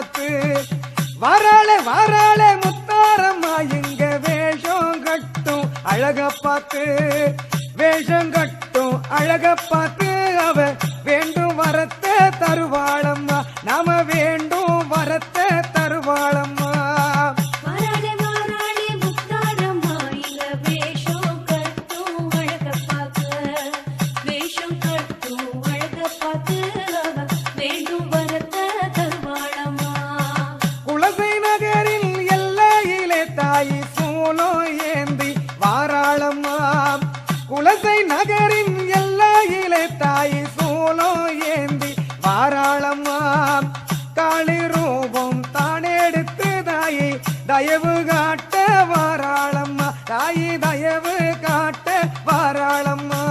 பார்த்து வராளே வராளே முத்தாரம்மா இங்க வேஷம் கட்டும். அழக பார்த்து வேஷம் கட்டும். அழக பார்த்து அவ வேண்டும் வரத்தை தருவாளம்மா நாம வேண்டும் வானோ ஏந்தி வாராளம்மா. குலசை நகரின் எல்லையிலே தாய் சூலோ ஏந்தி வாராளம்மா. காளி ரூபம் தானெடுத்து தாயி தயவு காட்ட வாராளம்மா. தாயி தயவு காட்ட வாராளம்மா.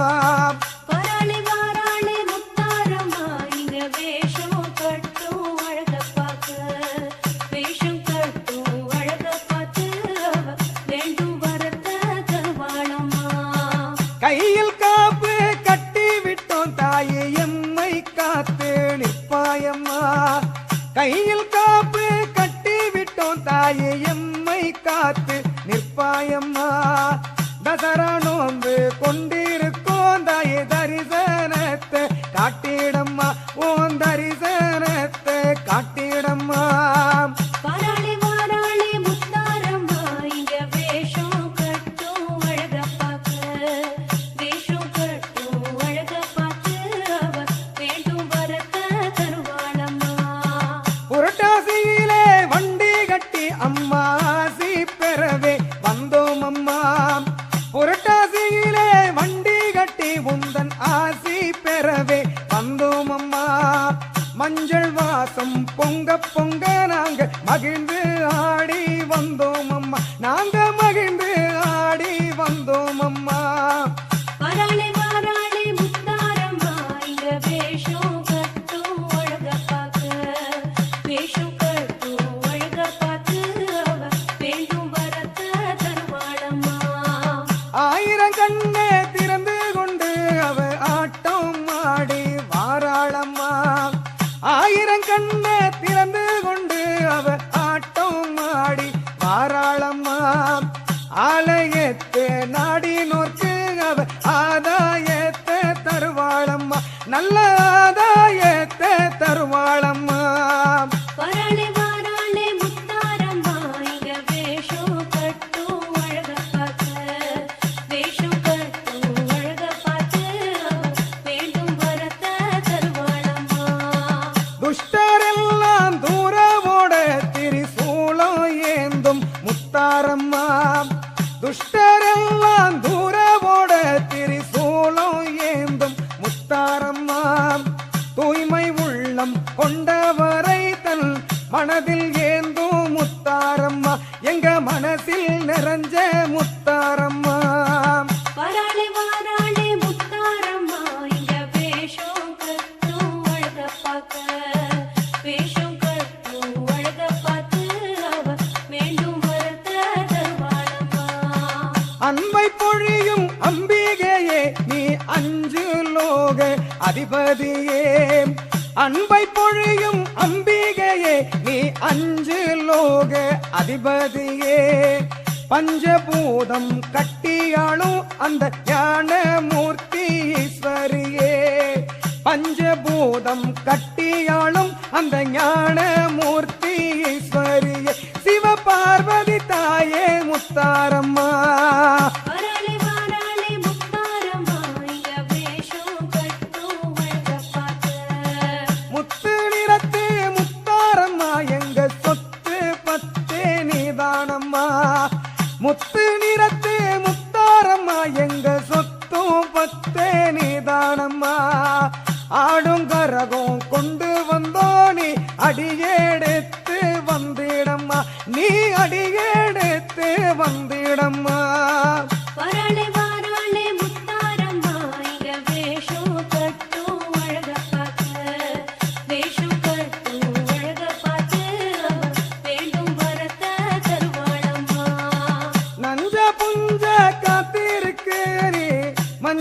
கையில் காப்பு கட்டி விட்டோம் தாயே எம்மை காத்து நிற்பாயம்மா. கையில் காப்பு கட்டி விட்டோம் தாயே எம்மை காத்து நிற்பாயம்மா. தசரா நோன்பு கொண்டிருக்கோம் தாயே தரிசனத்தை காட்டிடம்மா. ஓம் தரிசன மஞ்சள் வாசம் பொங்க பொங்க நாங்க மகிழ்ந்து ஆடி வந்தோம் அம்மா. நாங்க மகிழ்ந்து ஆடி வந்தோம் அம்மா. ஆயிரம் கண்ணே திறந்து கொண்டு அவ ஆட்டம் ஆடி வாராளம்மா ஆலயத்தை நாடி நோக்கு அவ ஆதாயத்தை தருவாளம்மா. நல்ல முத்தாரம்மா தூய்மை உள்ளம் கொண்டவரை தன் மனதில் ஏந்தும் முத்தாரம்மா. எங்க மனசில் நிறைஞ்ச முத்தாரம்மா. அதிபதியே அன்பை பொழியும் அம்பிகையே நீ அஞ்சு லோக அதிபதியே. பஞ்சபூதம் கட்டியாளும் அந்த ஞான ஈஸ்வரியே. பஞ்சபூதம் கட்டி சொத்தும் பத்தே நீதானம்மா. ஆடும் கரகம் கொண்டு வந்தோ நீ அடியெடுத்து வந்திடம்மா. நீ அடியெடுத்து வந்திடம்மா. வாராளே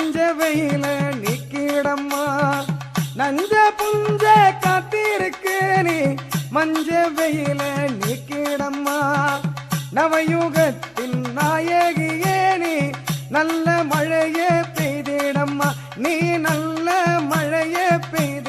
நஞ்ச வெயில நிக்கிடம்மா. நஞ்ச புஞ்ச காத்திருக்கு நீ. மஞ்ச வெயில நிக்கிடம்மா. நவயுகத்தின் நாயகியே நீ. நல்ல மழையே பெய்திடம்மா. நீ நல்ல மழையே பெய்த